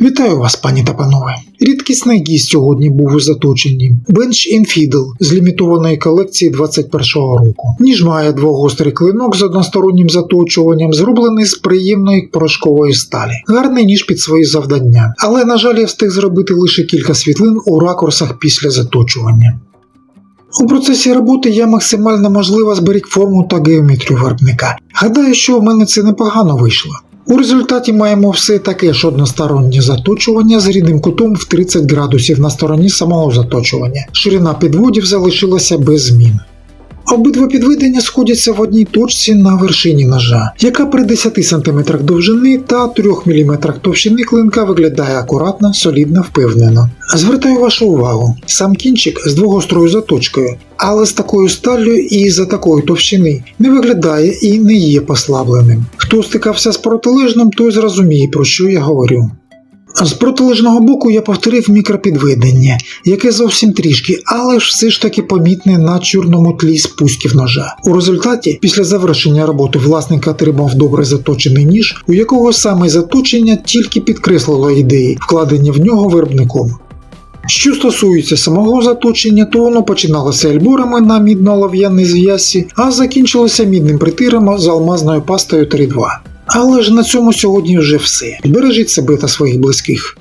Вітаю вас, пані та панове. Рідкісний гість сьогодні був у заточенні. Bench Infidel з лімітованої колекції 21-го року. Ніж має двогострий клинок з одностороннім заточуванням, зроблений з приємної порошкової сталі. Гарний ніж під свої завдання, але, на жаль, я встиг зробити лише кілька світлин у ракурсах після заточування. У процесі роботи я максимально можливо зберіг форму та геометрію виробника. Гадаю, що в мене це непогано вийшло. У результаті маємо все таке ж одностороннє заточування з рідним кутом в 30 градусів на стороні самого заточування. Ширина підводів залишилася без змін. Обидва підведення сходяться в одній точці на вершині ножа, яка при 10 см довжини та 3 мм товщини клинка виглядає акуратно, солідно, впевнено. Звертаю вашу увагу, сам кінчик з двогострою заточкою, але з такою сталлю і за такої товщини не виглядає і не є послабленим. Хто стикався з протилежним, той зрозуміє, про що я говорю. З протилежного боку я повторив мікропідведення, яке зовсім трішки, але ж все ж таки помітне на чорному тлі спусків ножа. У результаті, після завершення роботи, власник отримав добре заточений ніж, у якого саме заточення тільки підкреслило ідеї, вкладені в нього виробником. Що стосується самого заточення, то воно починалося альборами на мідно-олов'яній зв'язці, а закінчилося мідним притиром з алмазною пастою 3.2. Але ж на цьому сьогодні вже все. Бережіть себе та своїх близьких.